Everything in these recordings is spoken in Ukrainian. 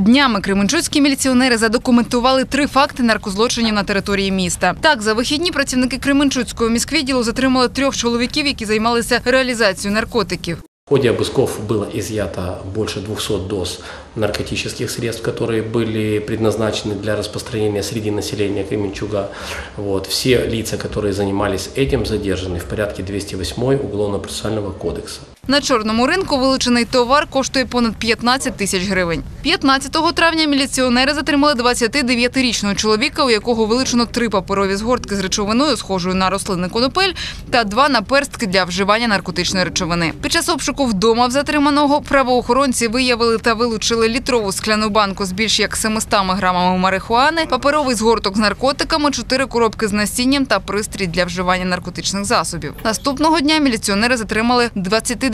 Днями кременчуцькі міліціонери задокументували три факти наркозлочинів на території міста. Так, за вихідні працівники Кременчуцького міськвідділу затримали трьох чоловіків, які займалися реалізацією наркотиків. В ходе обысков было изъято больше 200 доз наркотических средств, которые были предназначены для распространения среди населения Кременчуга. Вот. Все лица, которые занимались этим, задержаны в порядке 208 Уголовно-процессуального кодекса. На чорному ринку вилучений товар коштує понад 15 тисяч гривень. 15 травня міліціонери затримали 29-річного чоловіка, у якого вилучено три паперові згортки з речовиною, схожою на рослинний конопель, та два наперстки для вживання наркотичної речовини. Під час обшуку вдома в затриманого правоохоронці виявили та вилучили літрову скляну банку з більш як 700 грамами марихуани, паперовий згорток з наркотиками, чотири коробки з насінням та пристрій для вживання наркотичних засобів. Наступного дня міліціонери затримали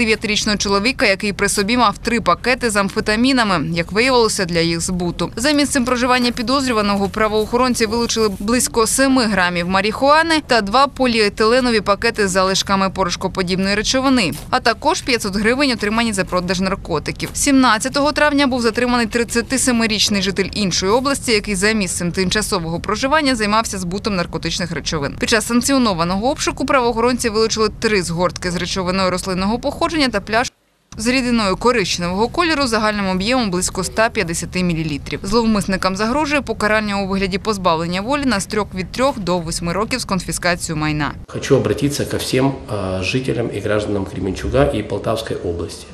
29-річного чоловіка, який при собі мав три пакети з амфетамінами, як виявилося для їх збуту. За місцем проживання підозрюваного правоохоронці вилучили близько 7 грамів марихуани та два поліетиленові пакети з залишками порошкоподібної речовини, а також 500 гривень отримані за продаж наркотиків. 17 травня був затриманий 37-річний житель іншої області, який за місцем тимчасового проживання займався збутом наркотичних речовин. Під час санкціонованого обшуку правоохоронці вилучили три згортки з речовиною рослинного походження та пляшку з рідиною коричневого кольору загальним об'ємом близько 150 мл. Зловмисникам загрожує покарання у вигляді позбавлення волі на строк від 3 до 8 років з конфіскацією майна. Хочу обратиться ко всем э, жителям и гражданам Кременчуга и Полтавской области.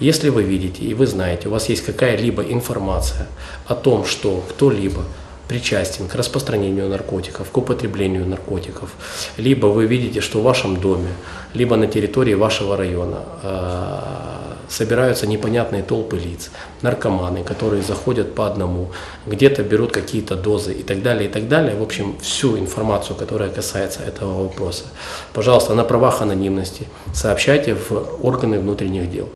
Если вы видите и вы знаете, у вас есть какая-либо информация о том, что кто-либо причастен к распространению наркотиков, к употреблению наркотиков, либо вы видите, что в вашем доме, либо на территории вашего района э, собираются непонятные толпы лиц, наркоманы, которые заходят по одному, где-то берут какие-то дозы и так далее, и так далее. В общем, всю информацию, которая касается этого вопроса, пожалуйста, на правах анонимности сообщайте в органы внутренних дел.